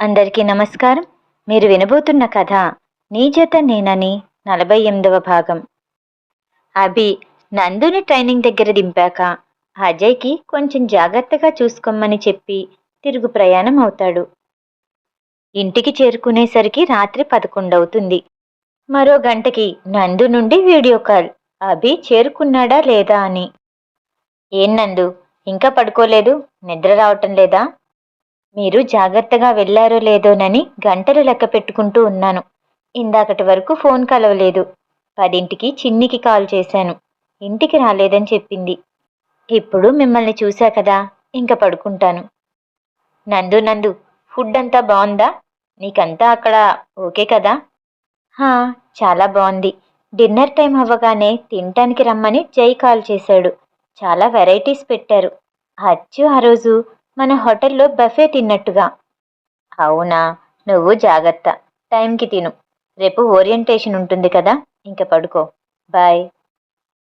అందరికీ నమస్కారం. మీరు వినబోతున్న కథ నీ చేత నేనని నలభై ఎనిమిదవ భాగం. అభి నందుని ట్రైనింగ్ దగ్గర దింపాక అజయ్కి కొంచెం జాగ్రత్తగా చూసుకోమని చెప్పి తిరుగు ప్రయాణం అవుతాడు. ఇంటికి చేరుకునేసరికి రాత్రి పదకొండవుతుంది. మరో గంటకి నందు నుండి వీడియో కాల్. అభి చేరుకున్నాడా లేదా అని. ఏం నందు? ఇంకా పడుకోలేదు? నిద్ర రావటం లేదా? మీరు జాగ్రత్తగా వెళ్ళారో లేదోనని గంటలు లెక్క పెట్టుకుంటూ ఉన్నాను. ఇందాకటి వరకు ఫోన్ కలవలేదు. పదింటికి చిన్నికి కాల్ చేశాను. ఇంటికి రాలేదని చెప్పింది. ఇప్పుడు మిమ్మల్ని చూశా కదా ఇంక పడుకుంటాను. నందు నందు ఫుడ్ అంతా బాగుందా నీకంతా అక్కడ ఓకే కదా? హా చాలా బాగుంది డిన్నర్ టైం అవ్వగానే తినటానికి రమ్మని జై కాల్ చేశాడు. చాలా వెరైటీస్ పెట్టారు. అచ్చు ఆ రోజు మన హోటల్లో బఫే తిన్నట్టుగా. అవునా నువ్వు జాగ్రత్త. టైంకి తిను. రేపు ఓరియంటేషన్ ఉంటుంది కదా ఇంక పడుకో. బాయ్.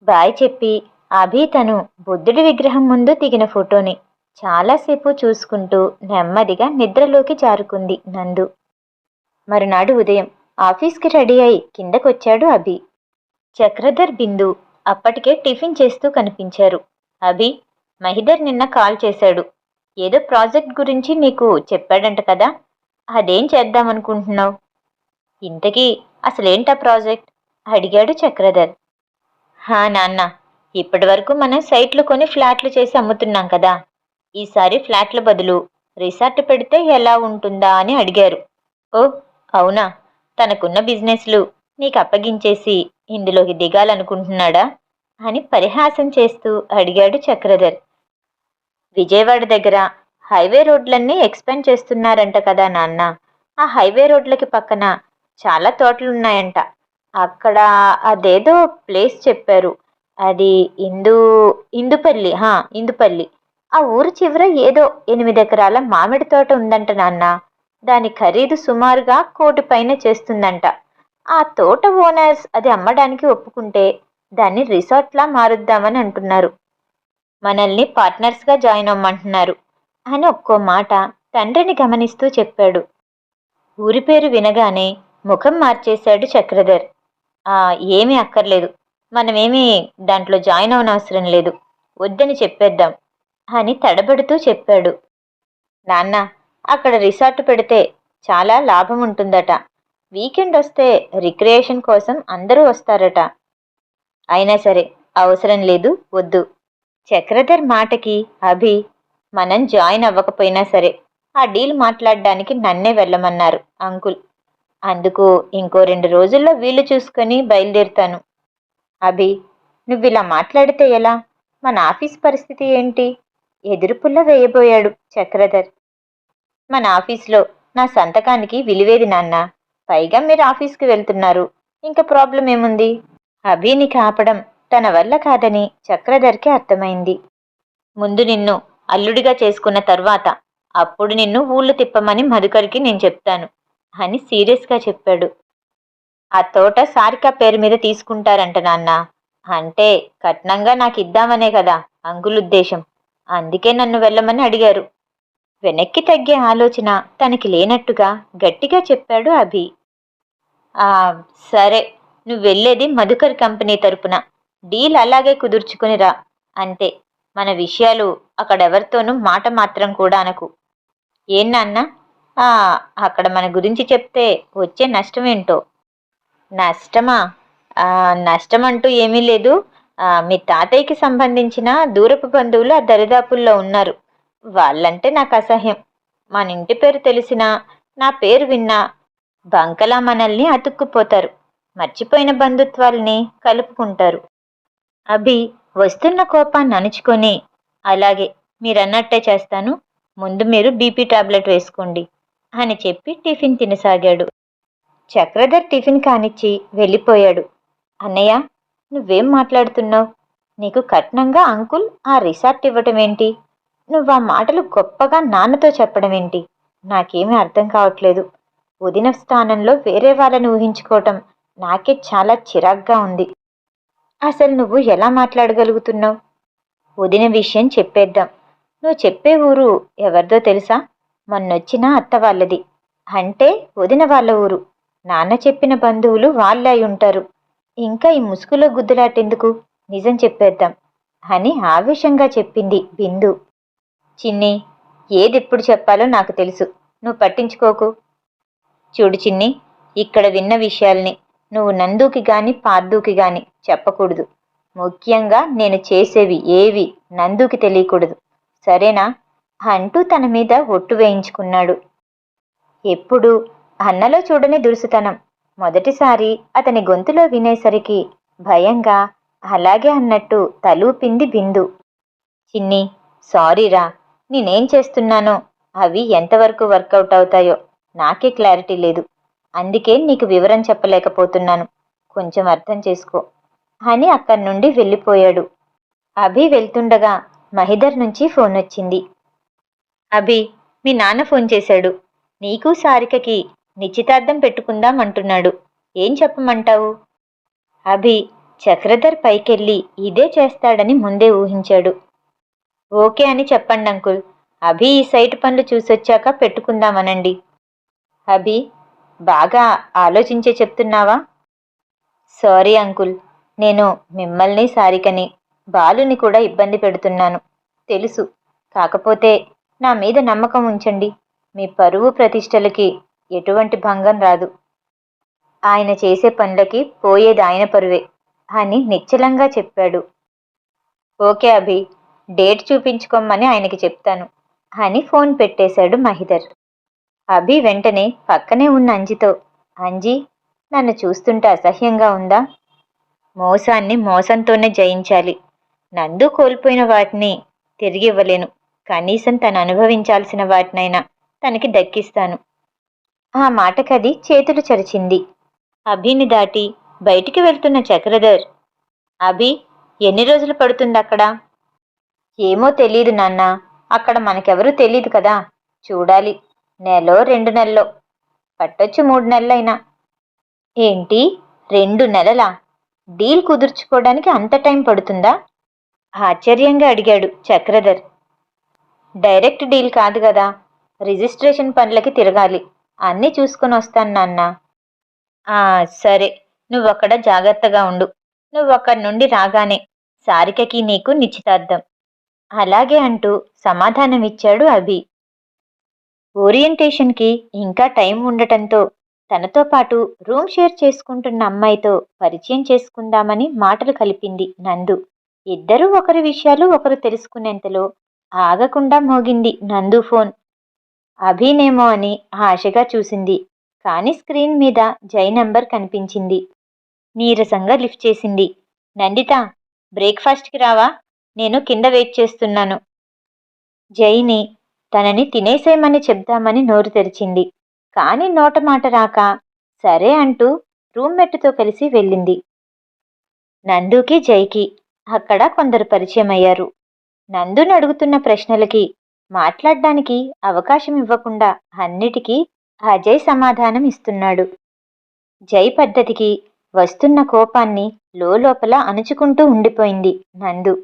బాయ్ చెప్పి అభి తను బుద్ధుడి విగ్రహం ముందు దిగిన ఫోటోని చాలాసేపు చూసుకుంటూ నెమ్మదిగా నిద్రలోకి జారుకుంది నందు. మరునాడు ఉదయం ఆఫీస్కి రెడీ అయి కిందకొచ్చాడు అభి. చక్రధర్ బిందు అప్పటికే టిఫిన్ చేస్తూ కనిపించారు. అభి మహిదర్ నిన్న కాల్ చేశాడు. ఏదో ప్రాజెక్ట్ గురించి నీకు చెప్పాడంట కదా అదేం చేద్దామనుకుంటున్నావు ఇంతకీ అసలేంటా ప్రాజెక్ట్? అడిగాడు చక్రధర్. హా నాన్న ఇప్పటి వరకు మనం సైట్లు కొని ఫ్లాట్లు చేసి అమ్ముతున్నాం కదా ఈసారి ఫ్లాట్ల బదులు రిసార్ట్ పెడితే ఎలా ఉంటుందా అని అడిగారు. ఓ అవునా తనకున్న బిజినెస్లు నీకు అప్పగించేసి ఇందులోకి దిగాలనుకుంటున్నాడా? అని పరిహాసం చేస్తూ అడిగాడు చక్రధర్. విజయవాడ దగ్గర హైవే రోడ్లన్నీ ఎక్స్పెండ్ చేస్తున్నారంట కదా నాన్న. ఆ హైవే రోడ్లకి పక్కన చాలా తోటలున్నాయంట. అక్కడ అదేదో ప్లేస్ చెప్పారు. అది ఇందు ఇందుపల్లి హా ఇందుపల్లి. ఆ ఊరు చివర ఏదో ఎనిమిది ఎకరాల మామిడి తోట ఉందంట నాన్న. దాని ఖరీదు సుమారుగా కోటి పైన చేస్తుందంట. ఆ తోట ఓనర్స్ అది అమ్మడానికి ఒప్పుకుంటే దాన్ని రిసార్ట్లా మారుద్దామని అంటున్నారు. మనల్ని పార్ట్నర్స్గా జాయిన్ అవ్వమంటున్నారు. అని ఒక్కో మాట తండ్రిని గమనిస్తూ చెప్పాడు. ఊరి పేరు వినగానే ముఖం మార్చేశాడు చక్రధర్. ఆ ఏమీ అక్కర్లేదు. మనమేమీ దాంట్లో జాయిన్ అవనవసరం లేదు. వద్దని చెప్పేద్దాం అని తడబడుతూ చెప్పాడు. నాన్న అక్కడ రిసార్ట్ పెడితే చాలా లాభం ఉంటుందట. వీకెండ్ వస్తే రిక్రియేషన్ కోసం అందరూ వస్తారట. అయినా సరే అవసరం లేదు వద్దు. చక్రధర్ మాటకి అభి మనం జాయిన్ అవ్వకపోయినా సరే ఆ డీల్ మాట్లాడడానికి నన్నే వెళ్ళమన్నారు అంకుల్. అందుకు ఇంకో రెండు రోజుల్లో వీలు చూసుకొని బయలుదేరుతాను. అభి నువ్వు ఇలా మాట్లాడితే ఎలా? మన ఆఫీస్ పరిస్థితి ఏంటి? ఎదురుపుల్ల వేయబోయాడు చక్రధర్. మన ఆఫీస్లో నా సంతకానికి విలువేది నాన్న. పైగా మీరు ఆఫీస్కి వెళ్తున్నారు. ఇంకా ప్రాబ్లం ఏముంది? అభిని కాపడం తన వల్ల కాదని చక్రధర్కి అర్థమైంది. ముందు నిన్ను అల్లుడిగా చేసుకున్న తర్వాత అప్పుడు నిన్ను ఊళ్ళు తిప్పమని మధుకర్కి నేను చెప్తాను అని సీరియస్గా చెప్పాడు. ఆ తోట సారిక పేరు మీద తీసుకుంటారంట నాన్న. అంటే కట్నంగా నాకు ఇద్దామనే కదా అంకుల్ ఉద్దేశం అందుకే నన్ను వెళ్ళమని అడిగారు. వెనక్కి తగ్గే ఆలోచన తనకి లేనట్టుగా గట్టిగా చెప్పాడు అభి. సరే నువ్వు వెళ్ళేది మధుకర్ కంపెనీ తరపున. డీల్ అలాగే కుదుర్చుకునిరా అంతే. మన విషయాలు అక్కడెవరితోనూ మాట మాత్రం కూడా అనకు. ఏం నాన్న? ఆ, అక్కడ మన గురించి చెప్తే వచ్చే నష్టం ఏంటో నష్టమా? నష్టం అంటూ ఏమీ లేదు. మీ తాతయ్యకి సంబంధించిన దూరపు బంధువులు ఆ దరిదాపుల్లో ఉన్నారు. వాళ్ళంటే నాకు అసహ్యం. మన ఇంటి పేరు తెలిసినా నా పేరు విన్నా బంకలా మనల్ని అతుక్కుపోతారు. మర్చిపోయిన బంధుత్వాల్ని కలుపుకుంటారు. అభి వస్తున్న కోపాన్ని అణుచుకొని అలాగే మీరన్నట్టే చేస్తాను. ముందు మీరు బీపీ టాబ్లెట్ వేసుకోండి అని చెప్పి టిఫిన్ తినసాగాడు. చక్రధర్ టిఫిన్ కానిచ్చి వెళ్ళిపోయాడు. అన్నయ్య నువ్వేం మాట్లాడుతున్నావు? నీకు కట్నంగా అంకుల్ ఆ రిసార్ట్ ఇవ్వటమేంటి? నువ్వు ఆ మాటలు గొప్పగా నాన్నతో చెప్పడం ఏంటి నాకేమీ అర్థం కావట్లేదు. ఉదిన స్థానంలో వేరే వాళ్ళని ఊహించుకోవటం నాకే చాలా చిరాగ్గా ఉంది. అసలు నువ్వు ఎలా మాట్లాడగలుగుతున్నావు? వదిన విషయం చెప్పేద్దాం. నువ్వు చెప్పే ఊరు ఎవరిదో తెలుసా? మొన్నొచ్చిన అత్త వాళ్ళది. అంటే వదిన వాళ్ళ ఊరు. నాన్న చెప్పిన బంధువులు వాళ్ళే అయి ఉంటారు. ఇంకా ఈ ముసుగులో గుద్దులాటెందుకు? నిజం చెప్పేద్దాం అని ఆవేశంగా చెప్పింది బిందు. చిన్ని ఏదెప్పుడు చెప్పాలో నాకు తెలుసు. నువ్వు పట్టించుకోకు. చూడు చిన్ని ఇక్కడ విన్న విషయాల్ని. నువ్వు నందుకి గాని పార్దుకి గాని చెప్పకూడదు. ముఖ్యంగా నేను చేసేవి ఏవి నందుకి తెలియకూడదు. సరేనా? అంటూ తన మీద ఒట్టు వేయించుకున్నాడు. ఎప్పుడు? అన్నలో చూడని దురుసుతనం. మొదటిసారి అతని గొంతులో వినేసరికి భయంగా అలాగే అన్నట్టు తలూపింది బిందు. చిన్ని సారీరా నేనేం చేస్తున్నానో? అవి ఎంతవరకు వర్కౌట్ అవుతాయో నాకే క్లారిటీ లేదు. అందుకే నీకు వివరం చెప్పలేకపోతున్నాను. కొంచెం అర్థం చేసుకో. అని అక్కడి నుండి వెళ్ళిపోయాడు. అభి వెళ్తుండగా మహిదర్ నుంచి ఫోన్ వచ్చింది. అభి మీ నాన్న ఫోన్ చేశాడు. నీకు సారికకి నిశ్చితార్థం పెట్టుకుందాం అంటున్నాడు. ఏం చెప్పమంటావు? అభి చక్రధర్ పైకెళ్ళి ఇదే చేస్తాడని ముందే ఊహించాడు. ఓకే అని చెప్పండి అంకుల్. అభి ఈ సైట్ పనులు చూసొచ్చాక పెట్టుకుందామనండి. అభి బాగా ఆలోచించే చెప్తున్నావా? సారీ అంకుల్ నేను మిమ్మల్ని సారికని బాలుని కూడా ఇబ్బంది పెడుతున్నాను. తెలుసు. కాకపోతే నా మీద నమ్మకం ఉంచండి. మీ పరువు ప్రతిష్టలకి ఎటువంటి భంగం రాదు. ఆయన చేసే పనులకి పోయేది ఆయన పరువే అని నిశ్చలంగా చెప్పాడు. ఓకే అభి డేట్ చూపించుకోమని ఆయనకి చెప్తాను అని ఫోన్ పెట్టేశాడు మహిదర్. అభి వెంటనే పక్కనే ఉన్న అంజితో అంజీ నన్ను చూస్తుంటే అసహ్యంగా ఉందా? మోసాన్ని మోసంతోనే జయించాలి. నందు కోల్పోయిన వాటిని తిరిగి ఇవ్వలేను కనీసం తను అనుభవించాల్సిన వాటినైనా తనకి దక్కిస్తాను. ఆ మాటకది చేతులు చరిచింది. అభిని దాటి బయటికి వెళ్తున్న చక్రధర్ అభి ఎన్ని రోజులు పడుతుంది అక్కడ? ఏమో తెలీదు నాన్న. అక్కడ మనకెవరూ తెలీదు కదా. చూడాలి. నెలో రెండు నెలలో. పట్టొచ్చు మూడు నెలలైనా. ఏంటి? రెండు నెలలా? డీల్ కుదుర్చుకోవడానికి అంత టైం పడుతుందా? ఆశ్చర్యంగా అడిగాడు చక్రధర్. డైరెక్ట్ డీల్ కాదు కదా. రిజిస్ట్రేషన్ పనులకి తిరగాలి. అన్నీ చూసుకొని వస్తాను నాన్న. సరే. నువ్వక్కడ జాగ్రత్తగా ఉండు. నువ్వక్కడి నుండి రాగానే సారికకి నీకు నిశ్చితార్థం. అలాగే అంటూ సమాధానమిచ్చాడు అభి. ఓరియంటేషన్కి ఇంకా టైం ఉండటంతో తనతో పాటు రూమ్ షేర్ చేసుకుంటున్న అమ్మాయితో పరిచయం చేసుకుందామని మాటలు కలిపింది నందు. ఇద్దరూ ఒకరి విషయాలు ఒకరు తెలుసుకునేంతలో ఆగకుండా మోగింది నందు ఫోన్. అభినేమో అని ఆశగా చూసింది కానీ స్క్రీన్ మీద జై నంబర్ కనిపించింది. నీరసంగా లిఫ్ట్ చేసింది. నందిత బ్రేక్ఫాస్ట్కి రావా? నేను కింద వెయిట్ చేస్తున్నాను. జైని తనని తినేసేయమని చెప్దామని నోరు తెరిచింది. కానీ నోట మాట రాక సరే అంటూ రూమ్మెట్టుతో కలిసి వెళ్ళింది. నందుకి జైకి అక్కడ కొందరు పరిచయం అయ్యారు నందుని అడుగుతున్న ప్రశ్నలకి మాట్లాడడానికి అవకాశం ఇవ్వకుండా అన్నిటికీ అజయ్ సమాధానం ఇస్తున్నాడు. జై పద్ధతికి వస్తున్న కోపాన్ని లోపల అణుచుకుంటూ ఉండిపోయింది నందు.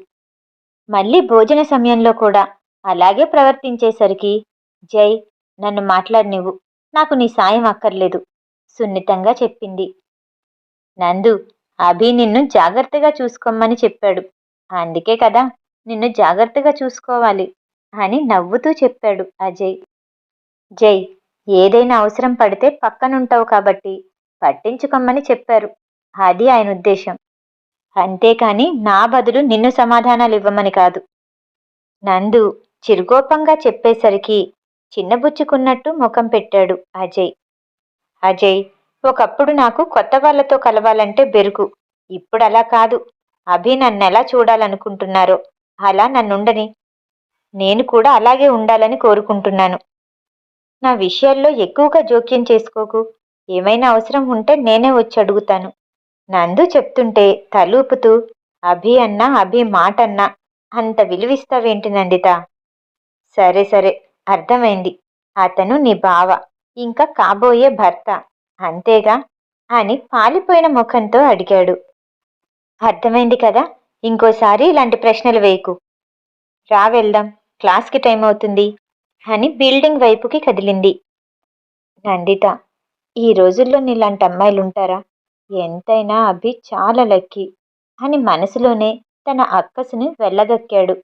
మళ్ళీ భోజన సమయంలో కూడా అలాగే ప్రవర్తించేసరికి జై నన్ను మాట్లాడినివ్వు. నాకు నీ సాయం అక్కర్లేదు సున్నితంగా చెప్పింది. నందు అభి నిన్ను జాగ్రత్తగా చూసుకోమని చెప్పాడు. అందుకే కదా నిన్ను జాగ్రత్తగా చూసుకోవాలి అని నవ్వుతూ చెప్పాడు అజయ్. జై ఏదైనా అవసరం పడితే పక్కనుంటావు కాబట్టి పట్టించుకోమని చెప్పారు. అది ఆయన ఉద్దేశం. అంతేకాని నా బదులు నిన్ను సమాధానాలు ఇవ్వమని కాదు. నందు చిరుకోపంగా చెప్పేసరికి చిన్నబుచ్చుకున్నట్టు ముఖం పెట్టాడు అజయ్. అజయ్ ఒకప్పుడు నాకు కొత్త వాళ్ళతో కలవాలంటే బెరుకు. ఇప్పుడు అలా కాదు. అభి నన్నెలా చూడాలనుకుంటున్నారో అలా నన్నుండని. నేను కూడా అలాగే ఉండాలని కోరుకుంటున్నాను. నా విషయాల్లో ఎక్కువగా జోక్యం చేసుకోకు. ఏమైనా అవసరం ఉంటే నేనే వచ్చి అడుగుతాను. నందు చెప్తుంటే తలూపుతూ అభి అన్నా అభి మాట అన్నా అంత విలువిస్తావేంటి నందిత? సరే సరే. అర్థమైంది. అతను నీ బావ. ఇంకా కాబోయే భర్త. అంతేగా? అని పాలిపోయిన ముఖంతో అడిగాడు. అర్థమైంది కదా? ఇంకోసారి ఇలాంటి ప్రశ్నలు వేయకు. రా వెళ్దాం. క్లాస్కి టైం అవుతుంది. అని బిల్డింగ్ వైపుకి కదిలింది. నందిత ఈ రోజుల్లో నీలాంటి అమ్మాయిలు ఉంటారా ఎంతైనా అభి చాలా లక్కీ అని మనసులోనే తన అక్కసుని వెళ్ళగక్కాడు.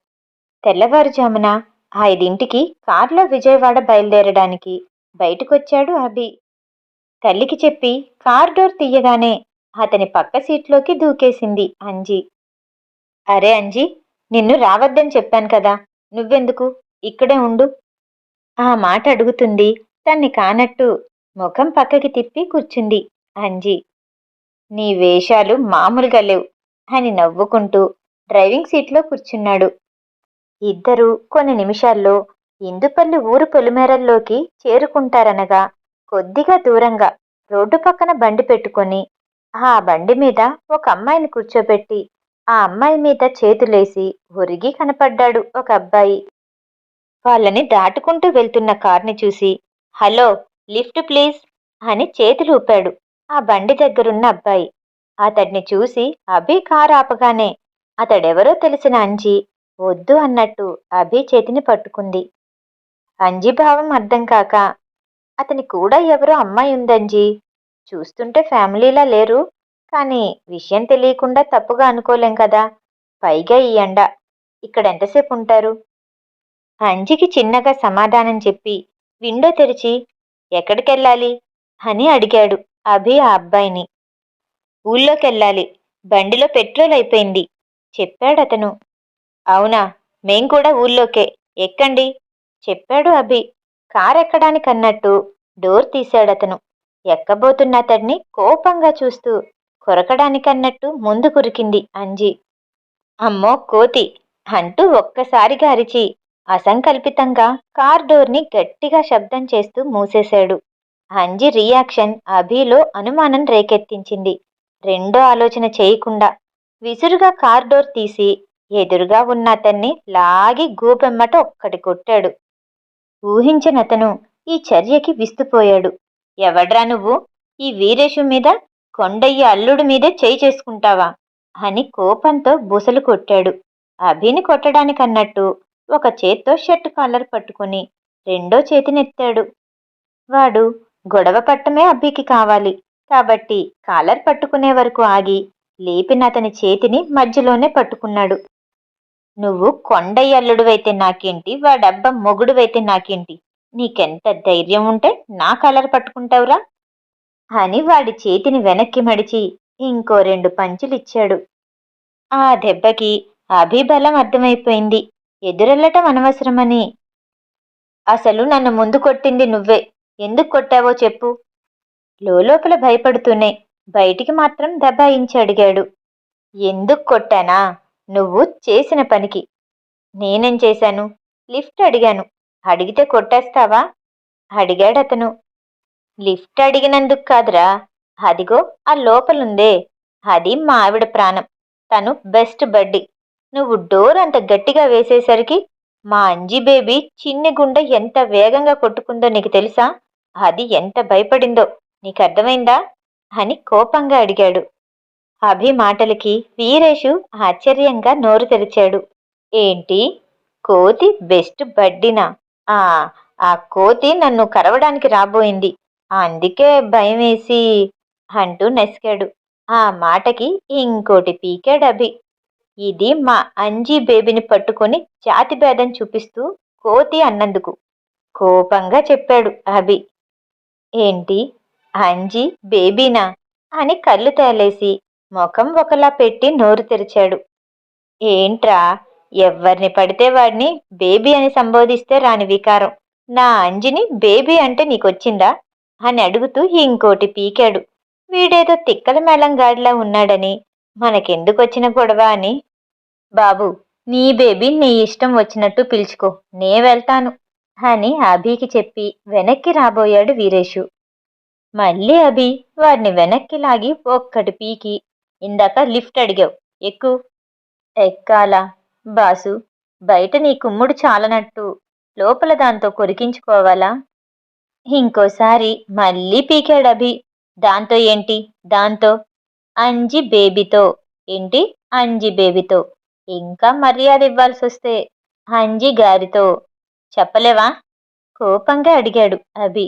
తెల్లవారుజామున ఐదింటికి కార్లో విజయవాడ బయలుదేరడానికి బయటకొచ్చాడు అభి. తల్లికి చెప్పి కార్ డోర్ తీయగానే అతని పక్క సీట్లోకి దూకేసింది అంజీ. అరే అంజీ నిన్ను రావద్దని చెప్పాను కదా నువ్వెందుకు? ఇక్కడే ఉండు. ఆ మాట అడుగుతుంది. తన్ని కానట్టు ముఖం పక్కకి తిప్పి కూర్చుంది అంజీ. నీ వేషాలు మామూలుగా లేవు అని నవ్వుకుంటూ డ్రైవింగ్ సీట్లో కూర్చున్నాడు. ఇద్దరూ కొన్ని నిమిషాల్లో ఇందుపల్లి ఊరు పొలిమేరల్లోకి చేరుకుంటారనగా కొద్దిగా దూరంగా రోడ్డు పక్కన బండి పెట్టుకొని ఆ బండి మీద ఒక అమ్మాయిని కూర్చోబెట్టి ఆ అమ్మాయి మీద చేతులేసి ఒరిగి కనపడ్డాడు ఒక అబ్బాయి. వాళ్ళని దాటుకుంటూ వెళ్తున్న కార్ని చూసి హలో లిఫ్ట్ ప్లీజ్ అని చేతులు ఊపాడు ఆ బండి దగ్గరున్న అబ్బాయి. అతడిని చూసి అభి కారు ఆపగానే అతడెవరో తెలిసిన అంజి వద్దు అన్నట్టు అభి చేతిని పట్టుకుంది. అంజి భావం అర్థం కాక అతని కూడా ఎవరో అమ్మాయి ఉందంజీ. చూస్తుంటే ఫ్యామిలీలా లేరు కానీ విషయం తెలియకుండా తప్పుగా అనుకోలేం కదా. పైగా ఈ ఎండ. ఇక్కడ ఎంతసేపు ఉంటారు? అంజికి చిన్నగా సమాధానం చెప్పి విండో తెరిచి ఎక్కడికెళ్ళాలి? అని అడిగాడు అభి ఆ అబ్బాయిని. ఊళ్ళోకెళ్ళాలి. బండిలో పెట్రోల్ అయిపోయింది. చెప్పాడతను. అవునా? మేం కూడా ఊళ్ళోకే. ఎక్కండి. చెప్పాడు అభి. Car ఎక్కడానికన్నట్టు door తీశాడతను. ఎక్కబోతున్న అతడిని కోపంగా చూస్తూ కొరకడానికన్నట్టు ముందు కురికింది అంజి. అమ్మో కోతి! అంటూ ఒక్కసారిగా అరిచి అసంకల్పితంగా కార్ డోర్ని గట్టిగా శబ్దం చేస్తూ మూసేశాడు. అంజి రియాక్షన్ అభిలో అనుమానం రేకెత్తించింది. రెండో ఆలోచన చేయకుండా విసురుగా కార్ డోర్ తీసి ఎదురుగా ఉన్న అతన్ని లాగి గూపెమ్మట ఒక్కటి కొట్టాడు. ఊహించనతను ఈ చర్యకి విస్తుపోయాడు. ఎవడ్రా నువ్వు? ఈ వీరేషు మీద కొండయ్య అల్లుడి మీదే చేయి చేసుకుంటావా? అని కోపంతో బుసలు కొట్టాడు. అభిని కొట్టడానికన్నట్టు ఒక చేత్తో షర్ట్ కాలర్ పట్టుకుని రెండో చేతినెత్తాడు. వాడు గొడవ పట్టమే అబ్బికి కావాలి. కాబట్టి కాలర్ పట్టుకునే వరకు ఆగి లేపిన అతని చేతిని మధ్యలోనే పట్టుకున్నాడు. నువ్వు కొండయ్య అల్లుడువైతే నాకేంటి వాడబ్బ మొగుడువైతే నాకేంటి? నీకెంత ధైర్యం ఉంటే నా కలర్ పట్టుకుంటావురా? అని వాడి చేతిని వెనక్కి మడిచి ఇంకో రెండు పంచులిచ్చాడు. ఆ దెబ్బకి అభిబలం అర్థమైపోయింది. ఎదురెళ్ళటం అనవసరమని. అసలు నన్ను ముందు కొట్టింది నువ్వే. ఎందుకు కొట్టావో చెప్పు. లోపల భయపడుతూనే బయటికి మాత్రం దబాయించి అడిగాడు. ఎందుకు కొట్టానా? నువ్వు చేసిన పనికి. నేనేం చేశాను? లిఫ్ట్ అడిగాను. అడిగితే కొట్టేస్తావా? అడిగాడతను. లిఫ్ట్ అడిగినందుకు కాదురా. అదిగో ఆ లోపలుందే. అది మా ఆవిడ ప్రాణం. తను బెస్ట్ బడ్డి. నువ్వు డోర్ అంత గట్టిగా వేసేసరికి మా అంజీ బేబీ చిన్ని గుండె ఎంత వేగంగా కొట్టుకుందో నీకు తెలుసా? అది ఎంత భయపడిందో. నీకు అర్థమైందా అని కోపంగా అడిగాడు. అభి మాటలకి వీరేషు ఆశ్చర్యంగా నోరు తెరిచాడు. ఏంటి? కోతి బెస్ట్ బడ్డినా? ఆ ఆ కోతి నన్ను కరవడానికి రాబోయింది. అందుకే భయం వేసి అంటూ నసికాడు. ఆ మాటకి ఇంకోటి పీకాడు అభి. ఇది మా అంజీ బేబీని పట్టుకొని జాతి భేదం చూపిస్తూ కోతి అన్నందుకు. కోపంగా చెప్పాడు అభి. ఏంటి? అంజీ బేబీనా? అని కళ్ళు తేలేసి ముఖం ఒకలా పెట్టి నోరు తెరిచాడు. ఏంట్రా ఎవరిని పడితే వాడిని బేబీ అని సంబోధిస్తే రాని వికారం. నా అంజిని బేబీ అంటే నీకొచ్చిందా? అని అడుగుతూ ఇంకోటి పీకాడు. వీడేదో తిక్కల మేళంగాడిలా ఉన్నాడని మనకెందుకొచ్చిన గొడవ అని. బాబు నీ బేబీ నీ ఇష్టం వచ్చినట్టు పిలుచుకో నే వెళ్తాను అని అభికి చెప్పి వెనక్కి రాబోయాడు వీరేషు మళ్ళీ అభి వాడిని వెనక్కి లాగి ఒక్కటి పీకి ఇందాక లిఫ్ట్ అడిగావు. ఎక్కు. ఎక్కాలా? బాసు బయట నీ కుమ్ముడు చాలనట్టు. లోపల దాంతో కొరికించుకోవాలా? ఇంకోసారి మళ్ళీ పీకాడు అభి. దాంతో ఏంటి? దాంతో. అంజి బేబీతో. ఏంటి? అంజి బేబీతో. ఇంకా మర్యాద ఇవ్వాల్సి వస్తే అంజి గారితో. చెప్పలేవా? కోపంగా అడిగాడు అభి.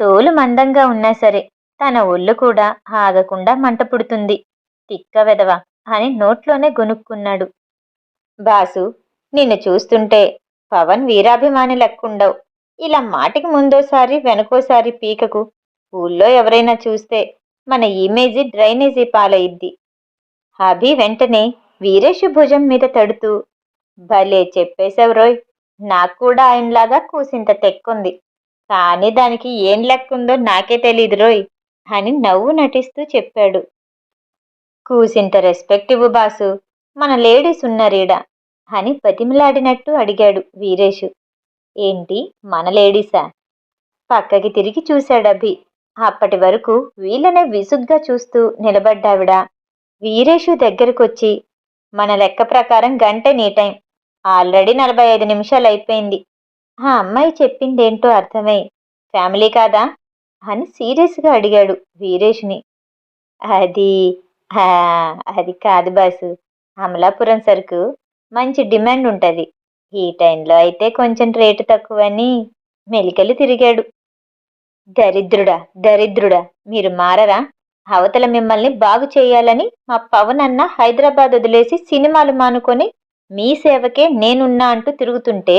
తోలు మందంగా ఉన్నా సరే. తన ఒళ్ళు కూడా ఆగకుండా మంట పుడుతుంది. తిక్క వెదవ అని నోట్లోనే గొనుక్కున్నాడు బాసు నిన్ను చూస్తుంటే పవన్ వీరాభిమాని లెక్కుండవు. ఇలా మాటికి ముందోసారి వెనకోసారి పీకకు ఊళ్ళో ఎవరైనా చూస్తే మన ఇమేజీ డ్రైనేజీ పాలయిద్ది. అభి వెంటనే వీరేష్ భుజం మీద తడుతూ భలే చెప్పేశావు రోయ్ నాకు కూడా ఆయనలాగా కూసింత తెక్కుంది. కానీ దానికి ఏం లెక్కుందో నాకే తెలీదు రోయ్ అని నవ్వు నటిస్తూ చెప్పాడు. కూసింత రెస్పెక్ట్ ఇవ్వు బాసు మన లేడీస్ ఉన్నారీడ అని బతిమిలాడినట్టు అడిగాడు వీరేషు ఏంటి మన లేడీసా పక్కకి తిరిగి చూశాడభి అప్పటి వరకు వీళ్ళనే విసుగ్గా చూస్తూ నిలబడ్డావిడ. వీరేషు దగ్గరకొచ్చి మన లెక్క ప్రకారం గంట నీ టైం. ఆల్రెడీ నలభై ఐదు నిమిషాలు అయిపోయింది. ఆ అమ్మాయి చెప్పిందేంటో అర్థమై ఫ్యామిలీ కాదా? అని సీరియస్గా అడిగాడు వీరేష్ని. అది అది కాదు బాసు. అమలాపురం సరుకు మంచి డిమాండ్ ఉంటుంది. ఈ టైంలో అయితే కొంచెం రేటు తక్కువని మెలికలు తిరిగాడు. దరిద్రుడా దరిద్రుడా మీరు మారరా? అవతల మిమ్మల్ని బాగు చేయాలని మా పవన్ అన్న హైదరాబాద్ వదిలేసి సినిమాలు మానుకొని మీ సేవకే నేనున్నా అంటూ తిరుగుతుంటే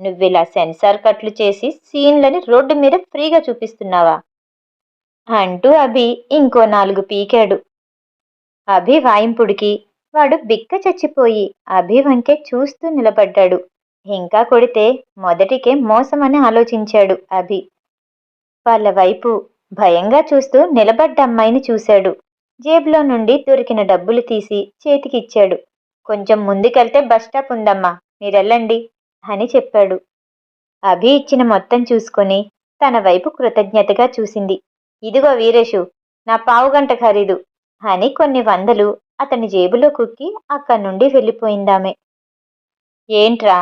నువ్విలా సెన్సార్ కట్లు చేసి సీన్లని రోడ్డు మీద ఫ్రీగా చూపిస్తున్నావా? అంటూ అభి ఇంకో నాలుగు పీకాడు. అభి వాయింపుడికి. వాడు బిక్క చచ్చిపోయి అభి వంకే చూస్తూ నిలబడ్డాడు. ఇంకా కొడితే మొదటికే మోసమని ఆలోచించాడు అభి. వాళ్ళ వైపు భయంగా చూస్తూ నిలబడ్డ అమ్మాయిని చూశాడు. జేబులో నుండి దొరికిన డబ్బులు తీసి చేతికిచ్చాడు. కొంచెం ముందుకెళ్తే బస్ స్టాప్ ఉందమ్మా. మీరెళ్ళండి. అని చెప్పాడు. అభి ఇచ్చిన మొత్తం చూసుకొని తన వైపు కృతజ్ఞతగా చూసింది. ఇదిగో వీరేషు నా పావుగంట ఖరీదు అని కొన్ని వందలు అతని జేబులో కుక్కి అక్కడి నుండి వెళ్ళిపోయిందామె. ఏంట్రా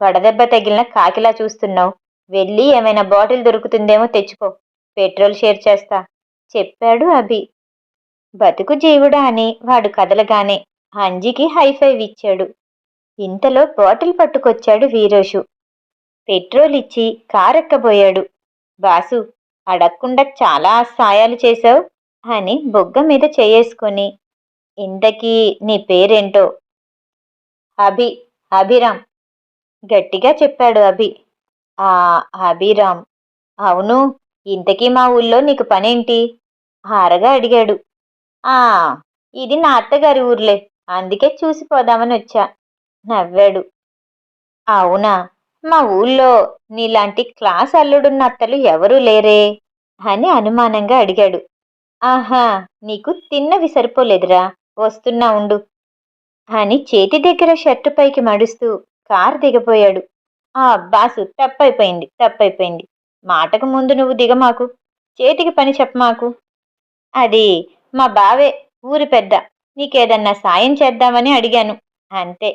వడదెబ్బ తగిలిన కాకిలా చూస్తున్నావు? వెళ్ళి ఏమైనా బాటిల్ దొరుకుతుందేమో తెచ్చుకో పెట్రోల్ షేర్ చేస్తా చెప్పాడు అభి. బతుకు జీవుడా అని వాడు కదలగానే అంజికి హైఫైవ్ ఇచ్చాడు. ఇంతలో బాటిల్ పట్టుకొచ్చాడు వీరోషు పెట్రోల్ ఇచ్చి కారెక్కబోయాడు. బాసు అడగకుండా చాలా సాయాలు చేశావు? అని బొగ్గ మీద చేసుకొని ఇంతకీ నీ పేరేంటో? అభి అభిరామ్. గట్టిగా చెప్పాడు అభి. ఆ అభిరామ్. అవును ఇంతకీ మా ఊళ్ళో నీకు పనేంటి? హారగా అడిగాడు. ఆ ఇది నా అత్తగారి ఊర్లే అందుకే చూసిపోదామని వచ్చా నవ్వాడు. అవునా? మా ఊళ్ళో నీలాంటి క్లాస్ అల్లుడున్న అత్తలు ఎవరూ లేరే? అని అనుమానంగా అడిగాడు. ఆహా నీకు తిన్నవి సరిపోలేదురా వస్తున్నా ఉండు. అని చేతి దగ్గర షర్టు పైకి మడుస్తూ కారు దిగపోయాడు ఆ బాసు తప్పైపోయింది తప్పైపోయింది. మాటకు ముందు నువ్వు దిగమాకు. చేతికి పని చెప్పమాకు. అది మా బావే ఊరి పెద్ద. నీకేదన్నా సాయం చేద్దామని అడిగాను. అంతే.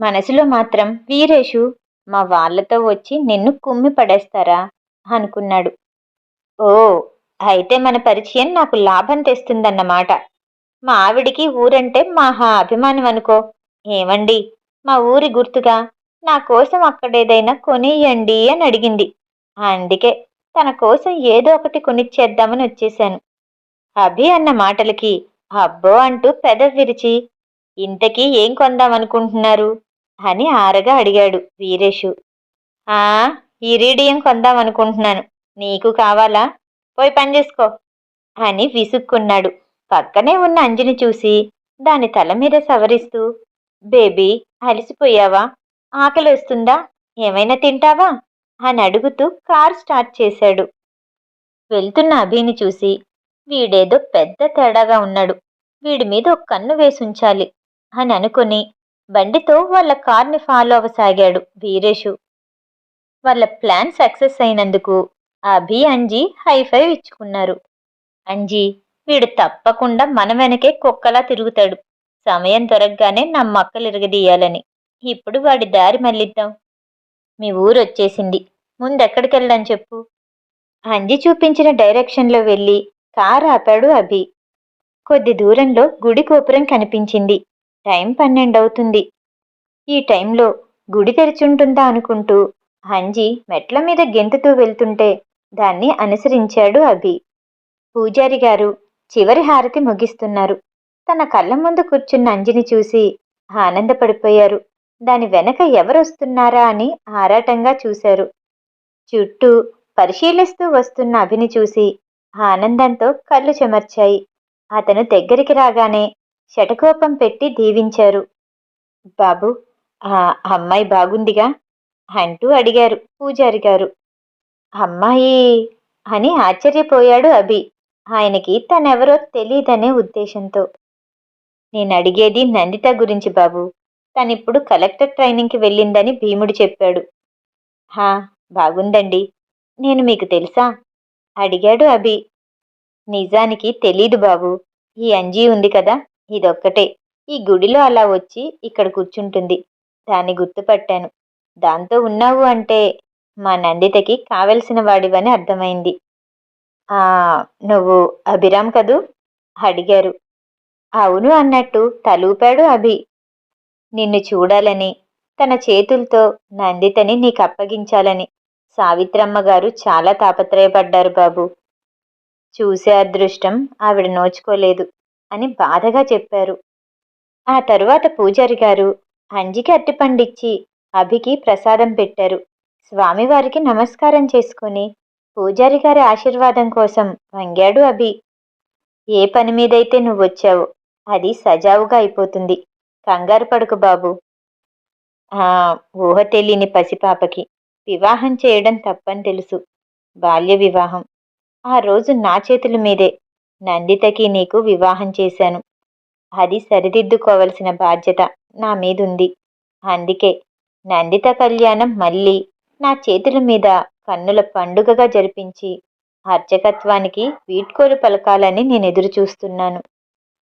మనసులో మాత్రం వీరేషు మా వాళ్ళతో వచ్చి నిన్ను కుమ్మి పడేస్తారా? అనుకున్నాడు. ఓ అయితే మన పరిచయం నాకు లాభం తెస్తుందన్నమాట. మా ఆవిడికి ఊరంటే మహా అభిమానం అనుకో. ఏమండి? మా ఊరి గుర్తుగా నా కోసం అక్కడేదైనా కొనియండి అని అడిగింది. అందుకే తన కోసం ఏదో ఒకటి కొనిచ్చేద్దామని వచ్చేశాను. అభి అన్న మాటలకి అబ్బో అంటూ పెద విరిచి ఇంతకీ ఏం కొందామనుకుంటున్నారు అని ఆరగా అడిగాడు వీరేషు ఆ ఇరీడియం కొందామనుకుంటున్నాను నీకు కావాలా? పోయి పని చేసుకో అని విసుక్కున్నాడు. పక్కనే ఉన్న అంజని చూసి దాని తల మీద సవరిస్తూ బేబీ అలసిపోయావా? ఆకలేస్తుందా? ఏమైనా తింటావా? అని అడుగుతూ కారు స్టార్ట్ చేశాడు. వెళ్తున్న అభిని చూసి వీడేదో పెద్ద తేడాగా ఉన్నాడు. వీడి మీద ఒక కన్ను వేసుంచాలి అని అనుకుని బండితో వాళ్ళ కార్ని ఫాలో అవ్వసాగాడు వీరేషు. వాళ్ళ ప్లాన్ సక్సెస్ అయినందుకు అభి అంజీ హైఫైవ్ ఇచ్చుకున్నారు. అంజీ వీడు తప్పకుండా మన వెనకే కుక్కలా తిరుగుతాడు. సమయం దొరకగానే నా మక్కలు ఇరగదీయాలని. ఇప్పుడు వాడి దారి మళ్ళిద్దాం. మీ ఊరు వచ్చేసింది. ముందెక్కడికెళ్దాం చెప్పు. అంజి చూపించిన డైరెక్షన్లో వెళ్ళి కారు ఆపాడు అభి. కొద్ది దూరంలో గుడి గోపురం కనిపించింది. టైం పన్నెండవుతుంది. ఈ టైంలో గుడి తెరిచుంటుందా అనుకుంటూ అంజి మెట్ల మీద గెంతుతూ వెళ్తుంటే దాన్ని అనుసరించాడు అభి. పూజారి గారు చివరి హారతి ముగిస్తున్నారు. తన కళ్ళ ముందు కూర్చున్న అంజిని చూసి ఆనందపడిపోయారు. దాని వెనక ఎవరొస్తున్నారా అని ఆరాటంగా చూశారు. చుట్టూ పరిశీలిస్తూ వస్తున్న అభిని చూసి ఆనందంతో కళ్ళు చెమర్చాయి. అతను దగ్గరికి రాగానే శటకోపం పెట్టి దీవించారు. బాబు ఆ అమ్మాయి బాగుందిగా అంటూ అడిగారు పూజారి గారు. అమ్మాయి అని ఆశ్చర్యపోయాడు అభి. ఆయనకి తనెవరో తెలియదనే ఉద్దేశంతో. నేను అడిగేది నందిత గురించి బాబు. తనిప్పుడు కలెక్టర్ ట్రైనింగ్కి వెళ్ళిందని భీముడు చెప్పాడు. హా బాగుందండి. నేను మీకు తెలుసా? అడిగాడు అభి. నిజానికి తెలీదు బాబు. ఈ అంజీ ఉంది కదా? ఇదొక్కటే. ఈ గుడిలో అలా వచ్చి ఇక్కడ కూర్చుంటుంది. దాన్ని గుర్తుపట్టాను. దాంతో ఉన్నావు అంటే మా నందితకి కావలసిన వాడివని అర్థమైంది. ఆ నువ్వు అభిరామ్ కదూ? అడిగారు. అవును అన్నట్టు తలూపాడు అభి. నిన్ను చూడాలని తన చేతులతో నందితని నీకు అప్పగించాలని సావిత్రమ్మ గారు చాలా తాపత్రయపడ్డారు బాబు. చూసే అదృష్టం ఆవిడ నోచుకోలేదు. అని బాధగా చెప్పారు. ఆ తరువాత పూజారి గారు అంజికి అట్టిపండిచ్చి అభికి ప్రసాదం పెట్టారు. స్వామివారికి నమస్కారం చేసుకుని పూజారి గారి ఆశీర్వాదం కోసం వంగాడు అభి. ఏ పని మీదైతే నువ్వొచ్చావో అది సజావుగా అయిపోతుంది. కంగారు పడుకు బాబు. ఆ ఊహ తెలియని పసిపాపకి వివాహం చేయడం తప్పని తెలుసు. బాల్య వివాహం. ఆ రోజు నా చేతుల మీదే నందితకి నీకు వివాహం చేశాను. అది సరిదిద్దుకోవలసిన బాధ్యత నా మీదుంది. అందుకే నందిత కళ్యాణం మళ్ళీ నా చేతుల మీద కన్నుల పండుగగా జరిపించి అర్చకత్వానికి వీడ్కోలు పలకాలని నేను ఎదురు చూస్తున్నాను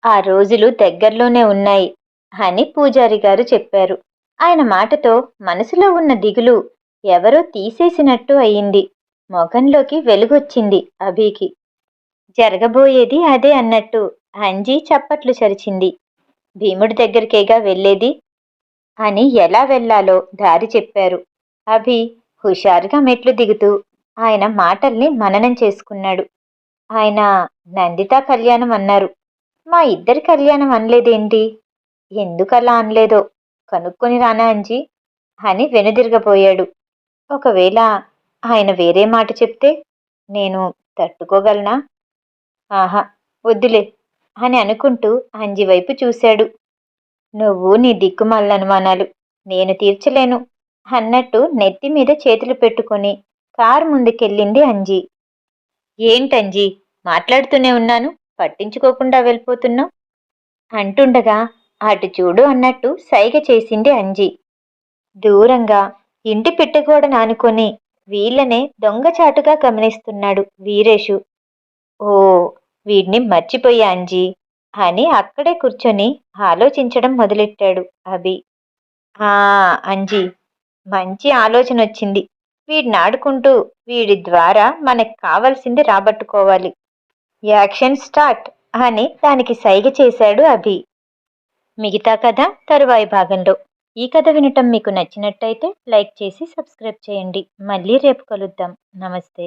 ఆ రోజులు దగ్గరలోనే ఉన్నాయి అని పూజారి గారు చెప్పారు. ఆయన మాటతో మనసులో ఉన్న దిగులు ఎవరో తీసేసినట్టు అయింది. మొఖంలోకి వెలుగొచ్చింది అభికి. జరగబోయేది అదే అన్నట్టు అంజీ చప్పట్లు చరిచింది. భీముడి దగ్గరికేగా వెళ్ళేది? అని ఎలా వెళ్ళాలో దారి చెప్పారు. అభి హుషారుగా మెట్లు దిగుతూ ఆయన మాటల్ని మననం చేసుకున్నాడు. ఆయన నందిత కళ్యాణం అన్నారు. మా ఇద్దరి కళ్యాణం అనలేదేంటి? ఎందుకలా అనలేదో? కనుక్కొని రానా అంజీ? అని వెనుదిరగబోయాడు. ఒకవేళ ఆయన వేరే మాట చెప్తే నేను తట్టుకోగలనా? ఆహా వద్దులే అని అనుకుంటూ అంజి వైపు చూశాడు. నువ్వు నీ దిక్కుమాల అనుమానాలు నేను తీర్చలేను అన్నట్టు నెత్తి మీద చేతులు పెట్టుకొని కారు ముందుకెళ్ళింది అంజి. ఏంటంజీ మాట్లాడుతూనే ఉన్నాను పట్టించుకోకుండా వెళ్ళిపోతున్నావు? అంటుండగా అటు చూడు అన్నట్టు సైగ చేసింది అంజి. దూరంగా ఇంటి పిట్టగోడను నానుకొని వీళ్ళనే దొంగచాటుగా గమనిస్తున్నాడు వీరేషు ఓ వీడిని మర్చిపోయా అంజీ అని అక్కడే కూర్చొని ఆలోచించడం మొదలెట్టాడు అభి. ఆ అంజీ మంచి ఆలోచన వచ్చింది వీడిని ఆడుకుంటూ వీడి ద్వారా మనకు కావలసింది రాబట్టుకోవాలి. యాక్షన్ స్టార్ట్ అని దానికి సైగ చేశాడు అభి. మిగతా కథ తరువాయి భాగంలో. ఈ కథ వినటం మీకు నచ్చినట్టయితే లైక్ చేసి సబ్స్క్రైబ్ చేయండి. మళ్ళీ రేపు కలుద్దాం. నమస్తే.